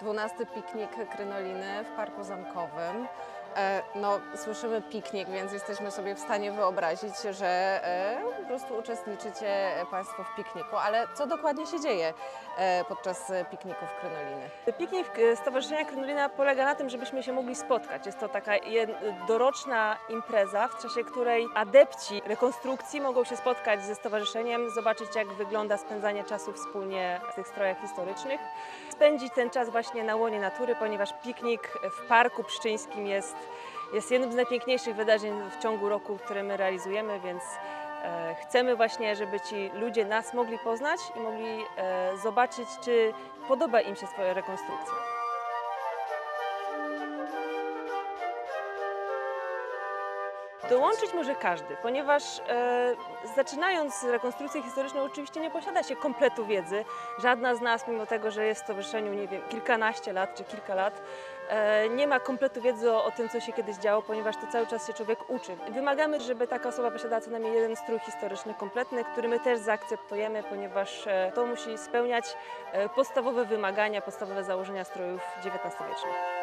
12 piknik Krynoliny w Parku Zamkowym. E, No, słyszymy piknik, więc jesteśmy sobie w stanie wyobrazić, że e, po prostu uczestniczycie Państwo w pikniku. Ale co dokładnie się dzieje e, podczas pikników Krynoliny? Piknik Stowarzyszenia Krynolina polega na tym, żebyśmy się mogli spotkać. Jest to taka doroczna impreza, w czasie której adepci rekonstrukcji mogą się spotkać ze stowarzyszeniem, zobaczyć jak wygląda spędzanie czasu wspólnie w tych strojach historycznych. Spędzić ten czas właśnie na łonie natury, ponieważ piknik w Parku Pszczyńskim jest, jest jednym z najpiękniejszych wydarzeń w ciągu roku, które my realizujemy, więc E, Chcemy właśnie, żeby ci ludzie nas mogli poznać i mogli e, zobaczyć, czy podoba im się swoja rekonstrukcja. Dołączyć może każdy, ponieważ e, zaczynając rekonstrukcję historyczną oczywiście nie posiada się kompletu wiedzy. Żadna z nas, mimo tego, że jest w stowarzyszeniu, nie wiem, kilkanaście lat czy kilka lat, e, nie ma kompletu wiedzy o, o tym, co się kiedyś działo, ponieważ to cały czas się człowiek uczy. Wymagamy, żeby taka osoba posiadała co najmniej jeden strój historyczny kompletny, który my też zaakceptujemy, ponieważ e, to musi spełniać e, podstawowe wymagania, podstawowe założenia strojów XIX-wiecznych.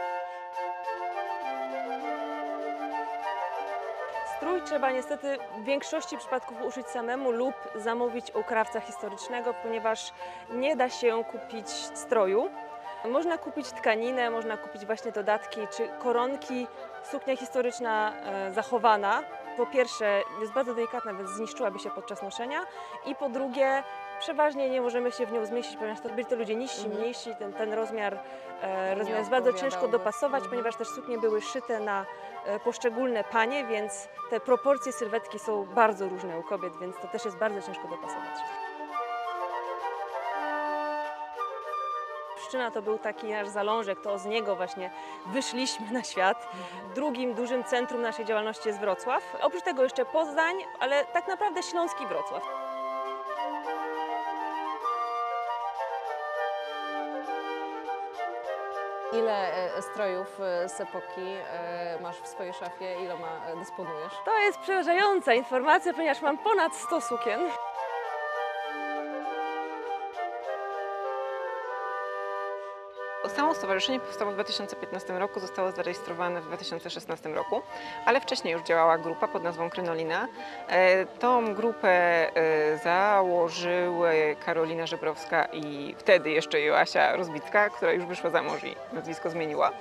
Strój trzeba niestety w większości przypadków uszyć samemu lub zamówić u krawca historycznego, ponieważ nie da się kupić stroju. Można kupić tkaninę, można kupić właśnie dodatki czy koronki. Suknia historyczna e, zachowana po pierwsze jest bardzo delikatna, więc zniszczyłaby się podczas noszenia i po drugie przeważnie nie możemy się w nią zmieścić, ponieważ to byli to ludzie niżsi, Mhm. mniejsi, ten, ten rozmiar, e, rozmiar jest bardzo ciężko dopasować, Mhm. ponieważ też suknie były szyte na poszczególne panie, więc te proporcje sylwetki są bardzo różne u kobiet, więc to też jest bardzo ciężko dopasować. Pszczyna to był taki nasz zalążek, to z niego właśnie wyszliśmy na świat. Drugim dużym centrum naszej działalności jest Wrocław. Oprócz tego jeszcze Poznań, ale tak naprawdę Śląski Wrocław. Ile e, strojów e, z epoki e, masz w swojej szafie? Iloma e, dysponujesz? To jest przerażająca informacja, ponieważ mam ponad 100 sukien. Samo stowarzyszenie powstało w 2015 roku, zostało zarejestrowane w 2016 roku, ale wcześniej już działała grupa pod nazwą Krynolina. E, Tą grupę e, założyły Karolina Żebrowska i wtedy jeszcze Joasia Rozbicka, która już wyszła za mąż i nazwisko zmieniła.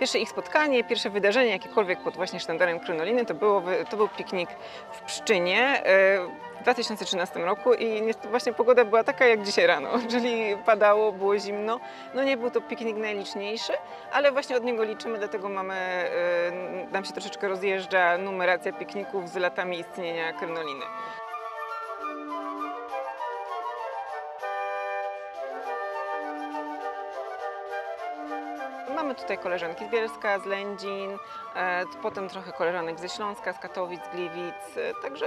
Pierwsze ich spotkanie, pierwsze wydarzenie jakiekolwiek pod właśnie sztandarem Krynoliny to, było, to był piknik w Pszczynie e, w 2013 roku i właśnie pogoda była taka jak dzisiaj rano, czyli padało, było zimno. No nie był to piknik najliczniejszy, ale właśnie od niego liczymy, dlatego mamy, e, nam się troszeczkę rozjeżdża numeracja pikników z latami istnienia Krynoliny. Mamy tutaj koleżanki z Bielska, z Lędzin, e, potem trochę koleżanek ze Śląska, z Katowic, z Gliwic, e, także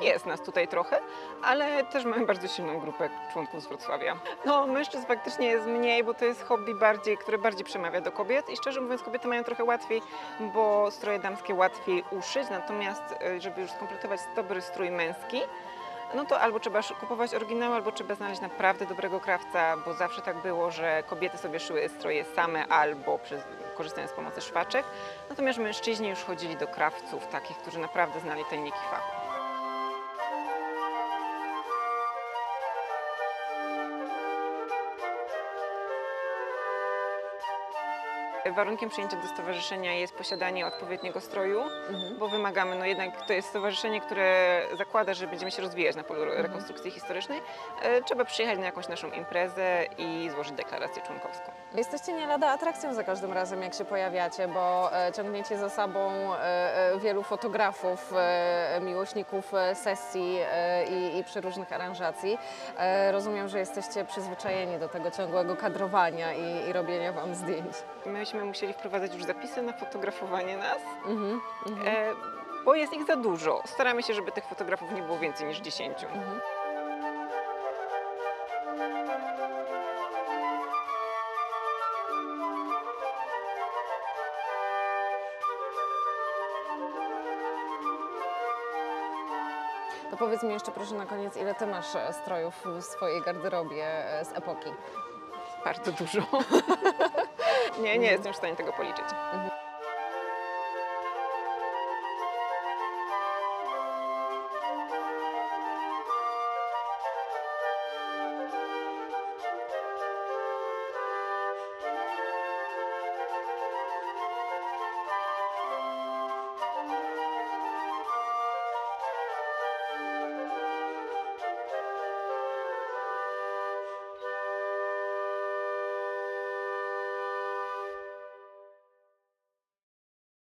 jest nas tutaj trochę, ale też mamy bardzo silną grupę członków z Wrocławia. No, mężczyzn faktycznie jest mniej, bo to jest hobby bardziej, które bardziej przemawia do kobiet i szczerze mówiąc kobiety mają trochę łatwiej, bo stroje damskie łatwiej uszyć, natomiast e, żeby już skompletować dobry strój męski, no to albo trzeba kupować oryginał, albo trzeba znaleźć naprawdę dobrego krawca, bo zawsze tak było, że kobiety sobie szyły stroje same albo korzystając z pomocy szwaczek, natomiast mężczyźni już chodzili do krawców, takich, którzy naprawdę znali tajniki fachu. Warunkiem przyjęcia do stowarzyszenia jest posiadanie odpowiedniego stroju, Mhm. bo wymagamy, no jednak to jest stowarzyszenie, które zakłada, że będziemy się rozwijać na polu rekonstrukcji historycznej. E, Trzeba przyjechać na jakąś naszą imprezę i złożyć deklarację członkowską. Jesteście nie lada atrakcją za każdym razem, jak się pojawiacie, bo e, ciągniecie za sobą e, wielu fotografów, miłośników sesji i, i przeróżnych aranżacji. Rozumiem, że jesteście przyzwyczajeni do tego ciągłego kadrowania i, i robienia wam zdjęć. Myśmy musieli wprowadzać już zapisy na fotografowanie nas, Mhm, mhm, e, bo jest ich za dużo. Staramy się, żeby tych fotografów nie było więcej niż 10. mhm. To powiedz mi jeszcze proszę na koniec, ile ty masz e, strojów w swojej garderobie e, z epoki? Bardzo dużo. Nie, nie jestem w stanie tego policzyć.